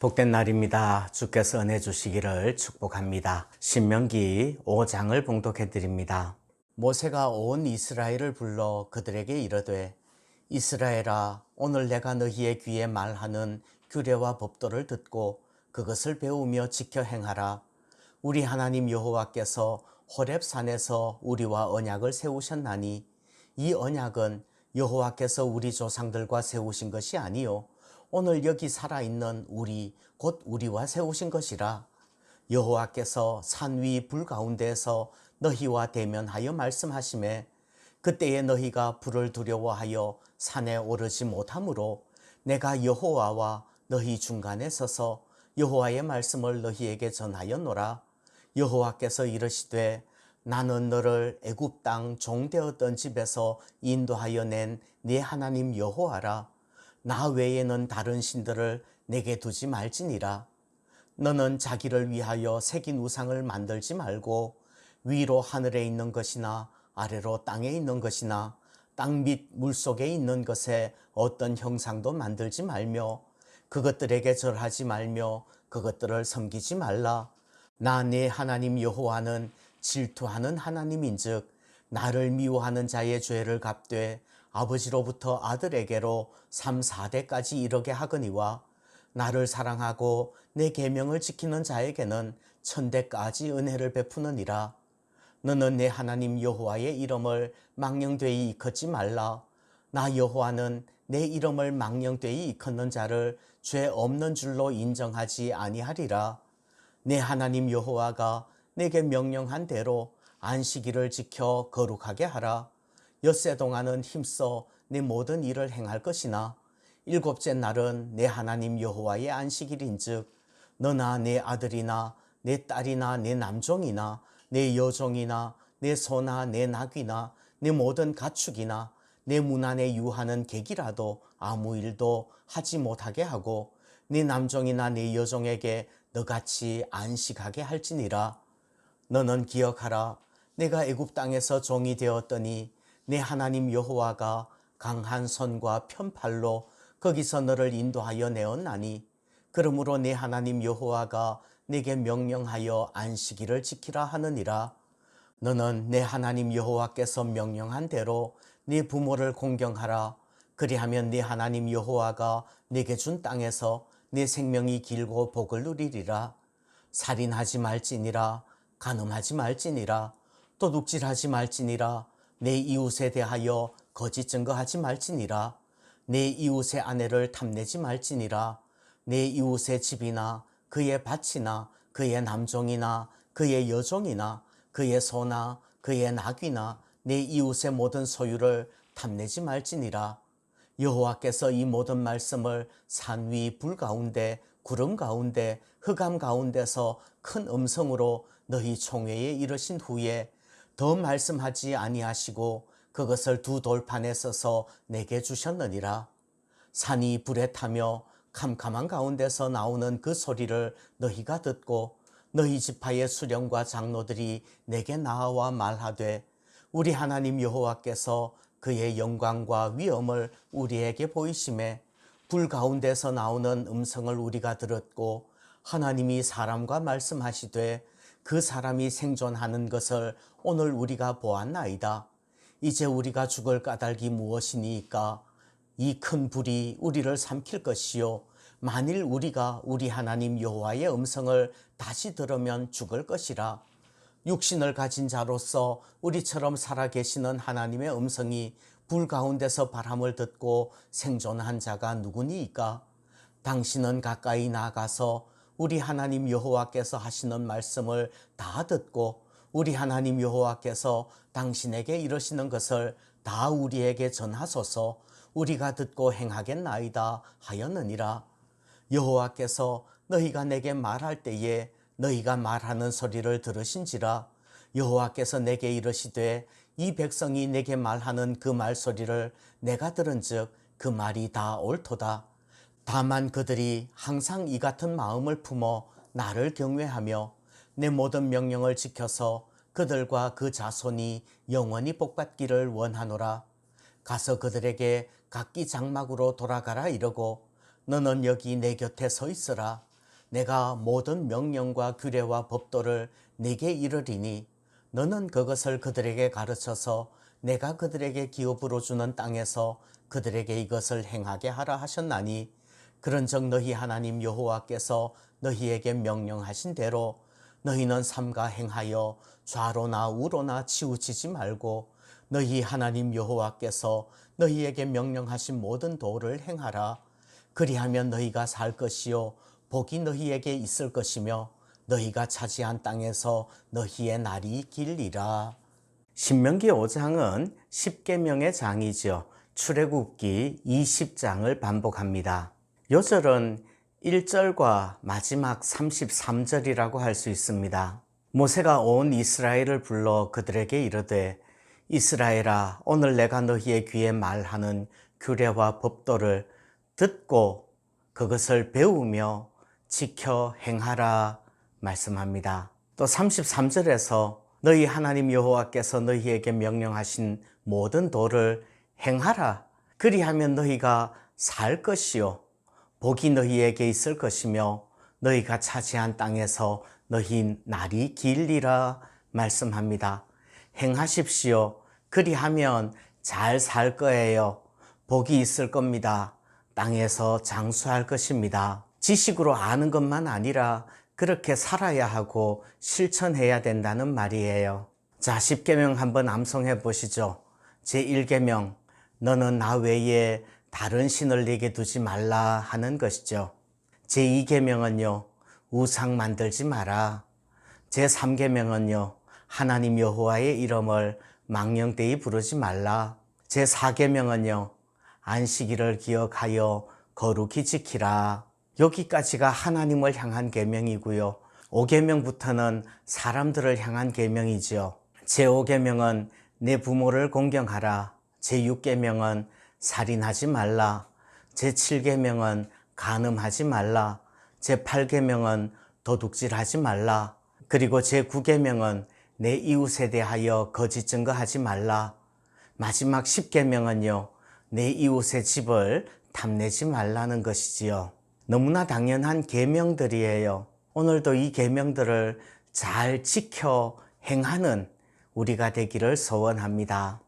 복된 날입니다. 주께서 은혜 주시기를 축복합니다. 신명기 5장을 봉독해 드립니다. 모세가 온 이스라엘을 불러 그들에게 이르되 이스라엘아 오늘 내가 너희의 귀에 말하는 규례와 법도를 듣고 그것을 배우며 지켜 행하라. 우리 하나님 여호와께서 호렙 산에서 우리와 언약을 세우셨나니 이 언약은 여호와께서 우리 조상들과 세우신 것이 아니요 오늘 여기 살아있는 우리 곧 우리와 세우신 것이라. 여호와께서 산 위 불 가운데에서 너희와 대면하여 말씀하심에 그때에 너희가 불을 두려워하여 산에 오르지 못하므로 내가 여호와와 너희 중간에 서서 여호와의 말씀을 너희에게 전하였노라. 여호와께서 이르시되 나는 너를 애굽 땅 종되었던 집에서 인도하여 낸 네 하나님 여호와라 나 외에는 다른 신들을 내게 두지 말지니라. 너는 자기를 위하여 새긴 우상을 만들지 말고 위로 하늘에 있는 것이나 아래로 땅에 있는 것이나 땅 밑 물속에 있는 것에 어떤 형상도 만들지 말며 그것들에게 절하지 말며 그것들을 섬기지 말라. 나 내 하나님 여호와는 질투하는 하나님인즉 나를 미워하는 자의 죄를 갚되 아버지로부터 아들에게로 3, 4대까지 이르게 하거니와 나를 사랑하고 내 계명을 지키는 자에게는 천대까지 은혜를 베푸느니라. 너는 내 하나님 여호와의 이름을 망령되이 이컸지 말라. 나 여호와는 내 이름을 망령되이 이컸는 자를 죄 없는 줄로 인정하지 아니하리라. 내 하나님 여호와가 내게 명령한 대로 안식일을 지켜 거룩하게 하라. 엿새 동안은 힘써 내 모든 일을 행할 것이나 일곱째 날은 내 하나님 여호와의 안식일인즉 너나 내 아들이나 내 딸이나 내 남종이나 내 여종이나 내 소나 내 낙이나 내 모든 가축이나 내 문 안에 유하는 객이라도 아무 일도 하지 못하게 하고 네 남종이나 네 여종에게 너같이 안식하게 할지니라. 너는 기억하라. 내가 애굽 땅에서 종이 되었더니 내 하나님 여호와가 강한 손과 편팔로 거기서 너를 인도하여 내었나니 그러므로 내 하나님 여호와가 내게 명령하여 안식일을 지키라 하느니라. 너는 내 하나님 여호와께서 명령한 대로 네 부모를 공경하라. 그리하면 네 하나님 여호와가 내게 준 땅에서 네 생명이 길고 복을 누리리라. 살인하지 말지니라 간음하지 말지니라 도둑질하지 말지니라 내 이웃에 대하여 거짓 증거하지 말지니라. 내 이웃의 아내를 탐내지 말지니라. 내 이웃의 집이나 그의 밭이나 그의 남종이나 그의 여종이나 그의 소나 그의 낙이나 내 이웃의 모든 소유를 탐내지 말지니라. 여호와께서 이 모든 말씀을 산 위 불 가운데 구름 가운데 흑암 가운데서 큰 음성으로 너희 총회에 이르신 후에 더 말씀하지 아니하시고 그것을 두 돌판에 써서 내게 주셨느니라. 산이 불에 타며 캄캄한 가운데서 나오는 그 소리를 너희가 듣고 너희 지파의 수령과 장로들이 내게 나와 말하되 우리 하나님 여호와께서 그의 영광과 위엄을 우리에게 보이심에 불 가운데서 나오는 음성을 우리가 들었고 하나님이 사람과 말씀하시되 그 사람이 생존하는 것을 오늘 우리가 보았나이다. 이제 우리가 죽을 까닭이 무엇이니까 이 큰 불이 우리를 삼킬 것이요. 만일 우리가 우리 하나님 여호와의 음성을 다시 들으면 죽을 것이라. 육신을 가진 자로서 우리처럼 살아계시는 하나님의 음성이 불 가운데서 바람을 듣고 생존한 자가 누구니까? 당신은 가까이 나가서 우리 하나님 여호와께서 하시는 말씀을 다 듣고 우리 하나님 여호와께서 당신에게 이르시는 것을 다 우리에게 전하소서. 우리가 듣고 행하겠나이다 하였느니라. 여호와께서 너희가 내게 말할 때에 너희가 말하는 소리를 들으신지라. 여호와께서 내게 이르시되 이 백성이 내게 말하는 그 말소리를 내가 들은즉 그 말이 다 옳도다 다만 그들이 항상 이 같은 마음을 품어 나를 경외하며 내 모든 명령을 지켜서 그들과 그 자손이 영원히 복받기를 원하노라. 가서 그들에게 각기 장막으로 돌아가라 이러고 너는 여기 내 곁에 서 있으라. 내가 모든 명령과 규례와 법도를 네게 이르리니 너는 그것을 그들에게 가르쳐서 내가 그들에게 기업으로 주는 땅에서 그들에게 이것을 행하게 하라 하셨나니 그런즉 너희 하나님 여호와께서 너희에게 명령하신 대로 너희는 삼가 행하여 좌로나 우로나 치우치지 말고 너희 하나님 여호와께서 너희에게 명령하신 모든 도를 행하라 그리하면 너희가 살 것이요 복이 너희에게 있을 것이며 너희가 차지한 땅에서 너희의 날이 길리라. 신명기 5장은 10계명의 장이죠. 출애굽기 20장을 반복합니다. 요절은 1절과 마지막 33절이라고 할 수 있습니다. 모세가 온 이스라엘을 불러 그들에게 이르되 이스라엘아 오늘 내가 너희의 귀에 말하는 규례와 법도를 듣고 그것을 배우며 지켜 행하라 말씀합니다. 또 33절에서 너희 하나님 여호와께서 너희에게 명령하신 모든 도를 행하라. 그리하면 너희가 살 것이요 복이 너희에게 있을 것이며 너희가 차지한 땅에서 너희 날이 길리라 말씀합니다. 행하십시오. 그리하면 잘 살 거예요. 복이 있을 겁니다. 땅에서 장수할 것입니다. 지식으로 아는 것만 아니라 그렇게 살아야 하고 실천해야 된다는 말이에요. 자, 10계명 한번 암송해 보시죠. 제1계명, 너는 나 외에 다른 신을 내게 두지 말라 하는 것이죠. 제2계명은요, 우상 만들지 마라. 제3계명은요, 하나님 여호와의 이름을 망령되이 부르지 말라. 제4계명은요, 안식일을 기억하여 거룩히 지키라. 여기까지가 하나님을 향한 계명이고요. 5계명부터는 사람들을 향한 계명이지요. 제5계명은 내 부모를 공경하라. 제6계명은 살인하지 말라. 제7계명은 간음하지 말라. 제8계명은 도둑질하지 말라. 그리고 제9계명은 내 이웃에 대하여 거짓 증거하지 말라. 마지막 10계명은요. 내 이웃의 집을 탐내지 말라는 것이지요. 너무나 당연한 계명들이에요. 오늘도 이 계명들을 잘 지켜 행하는 우리가 되기를 소원합니다.